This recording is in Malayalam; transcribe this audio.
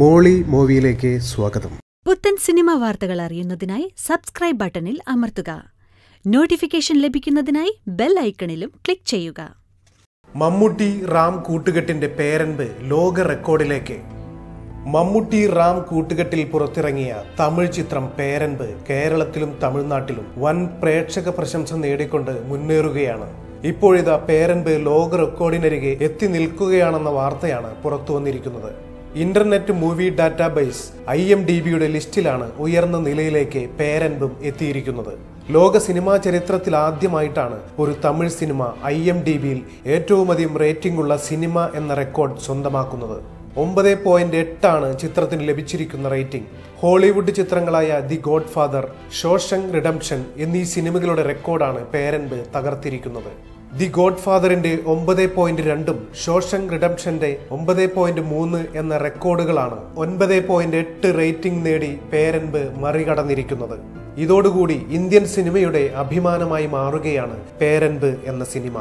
മോളി മൂവിയിലേക്ക് സ്വാഗതം. പുത്തൻ സിനിമ വാർത്തകൾ അറിയുന്നതിനായി സബ്സ്ക്രൈബ് ബട്ടണിൽ അമർത്തുക. നോട്ടിഫിക്കേഷൻ ലഭിക്കുന്നതിനായി ബെൽ ഐക്കണിലും ക്ലിക്ക് ചെയ്യുക. മമ്മൂട്ടി റാം കൂട്ടുകെട്ടിന്റെ പേരൻപ് ലോക റെക്കോർഡിലേക്ക്. മമ്മൂട്ടി റാം കൂട്ടുകെട്ടിൽ പുറത്തിറങ്ങിയ തമിഴ് ചിത്രം പേരൻപ് കേരളത്തിലും തമിഴ്നാട്ടിലും വൻ പ്രേക്ഷക പ്രശംസ നേടിക്കൊണ്ട് മുന്നേറുകയാണ്. ഇപ്പോഴിതാ പേരൻപ് ലോക റെക്കോർഡിനരികെ എത്തി നിൽക്കുകയാണെന്ന വാർത്തയാണ് പുറത്തു വന്നിരിക്കുന്നത്. Internet movie database I M D ബിയുടെ ലിസ്റ്റിലാണ് ഉയർന്ന നിലയിലേക്ക് പേരൻപും എത്തിയിരിക്കുന്നത്. ലോക സിനിമാ ചരിത്രത്തിൽ ആദ്യമായിട്ടാണ് ഒരു Tamil cinema I M D ബിയിൽ ഏറ്റവുമധികം റേറ്റിംഗ് ഉള്ള സിനിമ എന്ന റെക്കോർഡ് സ്വന്തമാക്കുന്നത്. ഒമ്പത് പോയിന്റ് എട്ടാണ് ചിത്രത്തിന് ലഭിച്ചിരിക്കുന്ന റേറ്റിംഗ്. ഹോളിവുഡ് ചിത്രങ്ങളായ the God father Shawshank redemption എന്നീ സിനിമകളുടെ റെക്കോർഡാണ് പേരൻപ് തകർത്തിരിക്കുന്നത്. ദി ഗോഡ് ഫാദറിന്റെ ഒമ്പത് പോയിന്റ് രണ്ടും ഷോഷങ് റിഡംഷന്റെ ഒമ്പത് പോയിന്റ് മൂന്ന് എന്ന റെക്കോർഡുകളാണ് ഒൻപത് പോയിന്റ് എട്ട് റേറ്റിംഗ് നേടി പേരൻപ് മറികടന്നിരിക്കുന്നത്. ഇതോടുകൂടി ഇന്ത്യൻ സിനിമയുടെ അഭിമാനമായി മാറുകയാണ് പേരൻപ് എന്ന സിനിമ.